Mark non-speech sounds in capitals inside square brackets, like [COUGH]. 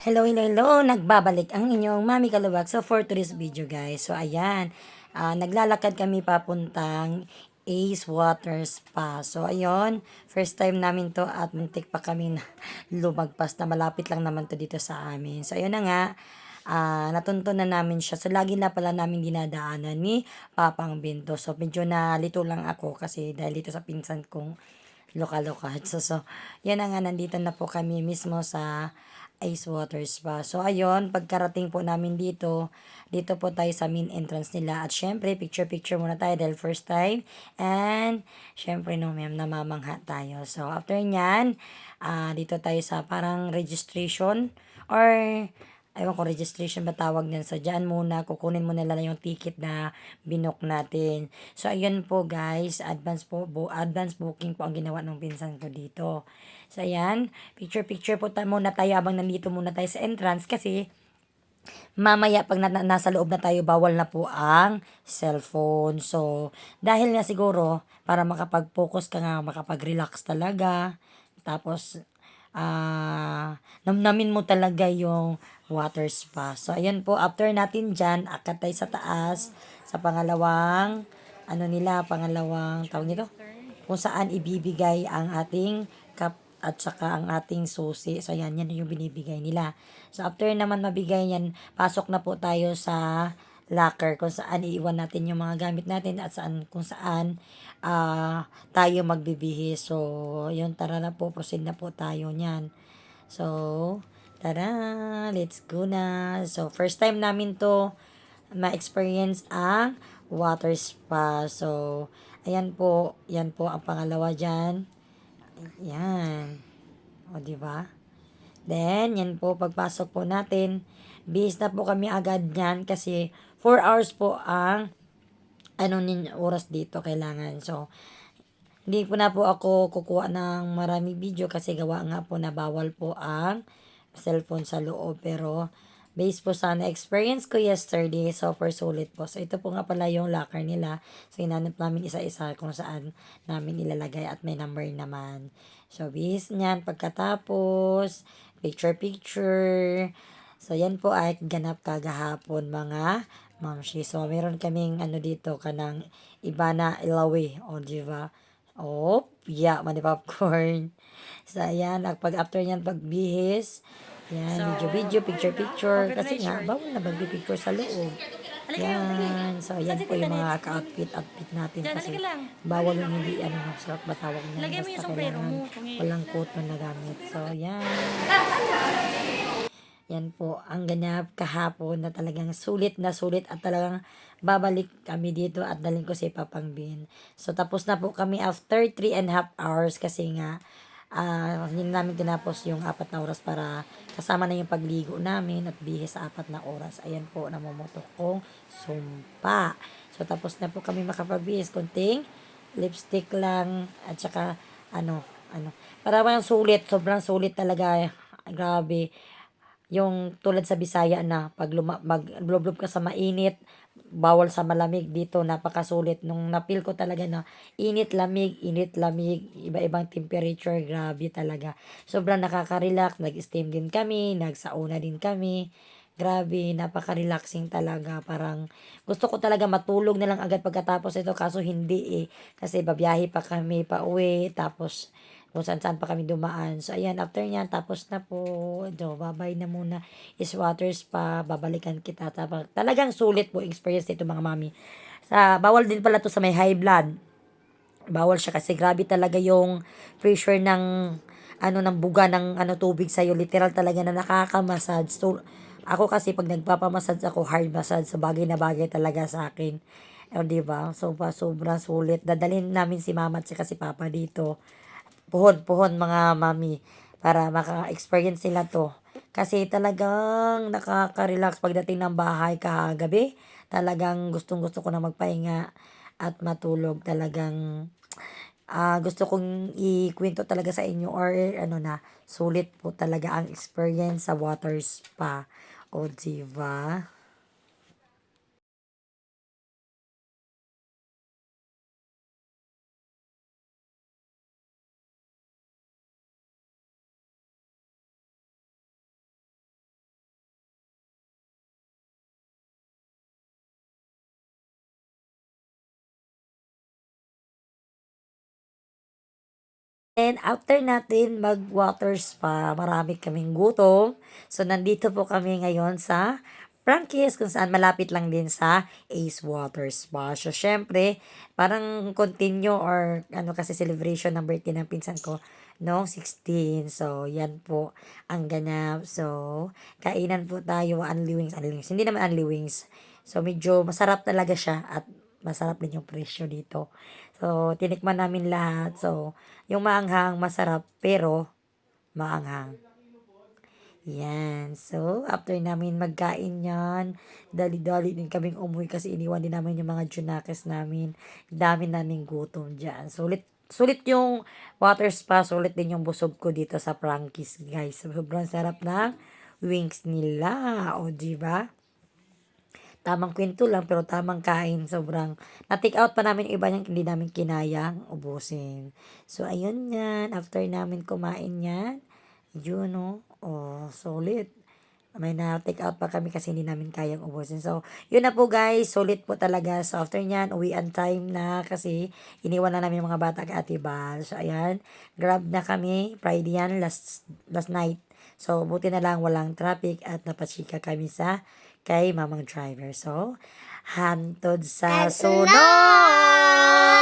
Hello, hello, hello! Nagbabalik ang inyong Mami Kalubak. So, for today's video, guys. So, ayan. ah, naglalakad kami papuntang Ace Water Spa. So, ayun. First time namin to at muntik pa kami na [LAUGHS] lumagpas na malapit lang naman to dito sa amin. So, ayun na nga. ah natunto na namin siya. So, lagi na pala namin dinadaanan ni Papang Binto. So, medyo nalito lang ako kasi dahil dito sa pinsan kong loka-loka. [LAUGHS] So, so, yan na nga, nandito na po kami mismo sa Ice Water Spa. So, ayun, pagkarating po namin dito, dito po tayo sa main entrance nila. At syempre, picture-picture muna tayo dahil first time. And, syempre, no, ma'am, namamangha tayo. So, after nyan, ah dito tayo sa parang registration or Ewan ko, registration ba tawag niyan. So, dyan muna, kukunin mo nila yung ticket na binook natin. So, ayun po guys, advance po, bu advance booking po ang ginawa ng pinsan ko dito. So, ayan, picture-picture po ta muna tayo habang nandito muna tayo sa entrance kasi mamaya pag na, nasa loob na tayo, bawal na po ang cellphone. So, dahil nga siguro, para makapag-focus ka nga, makapag-relax talaga. Tapos, ah namnamin mo talaga yung water spa. So, ayan po, after natin dyan, akat tayo sa taas, sa pangalawang, ano nila, pangalawang, tawag nito, kung saan ibibigay ang ating cup at saka ang ating susi. So, ayan, yan yung binibigay nila. So, after naman mabigay yan, pasok na po tayo sa locker kung saan iiwan natin yung mga gamit natin at saan kung saan ah tayo magbibihis. So, yun, tara na po, proceed na po tayo niyan. So, tara, let's go na. So, first time namin to ma-experience ang water spa. So, ayan po, yan po ang pangalawa dyan. Yan. O, di ba? Then, yan po, pagpasok po natin, bis na po kami agad yan kasi 4 hours po ang ano nin oras dito kailangan. So, hindi po na po ako kukuha ng maraming video kasi gawa nga po na bawal po ang cellphone sa loob. Pero, based po sa na-experience ko yesterday, super sulit po. So, ito po nga pala yung locker nila. So, inanap namin isa-isa kung saan namin ilalagay at may number naman. So, bis niyan, pagkatapos, picture-picture. So, yan po ay ganap kagahapon mga mamshi. So, meron kaming ano dito, kanang iba na ilawi. O, di ba? Oh, yeah, mani popcorn. So, ayan, pag after niyan, pagbihis, yan, video-video, picture-picture. Kasi nga, bawal na magpipicture sa loob. Yan. So, ayan po yung mga ka-outfit, outfit natin. Kasi bawal yung hindi, ano, suot ba tawag niya. Basta kailangan walang cotton na gamit. So, yan. [LAUGHS] Yan po, ang ganap kahapon na talagang sulit na sulit at talagang babalik kami dito at dalhin ko si Papang Bin. So, tapos na po kami after 3 and half hours kasi nga, ah hindi na namin tinapos yung apat na oras para kasama na yung pagligo namin at bihis sa apat na oras. Ayan po, namumutok kong sumpa. So, tapos na po kami makapagbihis. Kunting lipstick lang at saka, ano, ano. Para bang sulit, sobrang sulit talaga. Grabe yung tulad sa Bisaya na pag luma, mag blublob ka sa mainit, bawal sa malamig dito, napakasulit. Nung napil ko talaga na init, lamig, init, lamig, iba-ibang temperature, grabe talaga. Sobrang nakaka-relax, nag-steam din kami, nagsauna din kami. Grabe, napaka-relaxing talaga. Parang gusto ko talaga matulog na lang agad pagkatapos ito kaso hindi eh. Kasi babiyahe pa kami pa uwi tapos kung saan saan pa kami dumaan. So, ayan, after nyan, tapos na po. Ito, babay na muna. Is water spa, babalikan kita. Tapos, talagang sulit po experience nito mga mami. Sa, bawal din pala to sa may high blood. Bawal siya kasi grabe talaga yung pressure ng ano ng buga ng ano tubig sa literal talaga na nakaka-massage so ako kasi pag nagpapamassage ako hard massage sa bagay na bagay talaga sa akin eh, di ba so pa sobra sulit dadalhin namin si mama at si papa dito puhon-puhon mga mami para maka-experience sila to. Kasi talagang nakaka-relax pagdating ng bahay kagabi. Talagang gustong-gusto ko na magpahinga at matulog. Talagang ah gusto kong ikwento talaga sa inyo or ano na, sulit po talaga ang experience sa water spa. O, diba? And after natin mag-water spa, marami kaming gutom. So, nandito po kami ngayon sa Frankie's kung saan malapit lang din sa Ace Water Spa. So, syempre, parang continue or ano kasi celebration ng birthday ng pinsan ko noong 16. So, yan po ang ganap. So, kainan po tayo unli wings, unli wings. Hindi naman unli wings. So, medyo masarap talaga siya at masarap din yung presyo dito. So, tinikman namin lahat. So, yung maanghang masarap pero maanghang. Yan. So, after namin magkain yan, dali-dali din kaming umuwi kasi iniwan din namin yung mga junakes namin. Dami naming gutom dyan. Sulit, sulit yung water spa, sulit din yung busog ko dito sa Frankie's, guys. Sobrang sarap ng wings nila. O, di ba? Tamang kwento lang, pero tamang kain. Sobrang, na-take out pa namin yung iba niyang hindi namin kinayang ubusin. So, ayun yan. After namin kumain yan, yun, no? Oh, solid. May na-take out pa kami kasi hindi namin kayang ubusin. So, yun na po guys. Solid po talaga. So, after nyan, uwian time na kasi iniwan na namin yung mga bata kay Ate Bal. So, ayan. Grab na kami. Friday yan, last, last night. So, buti na lang walang traffic at napachika kami sa kay mamang driver. So, hantod sa sunod!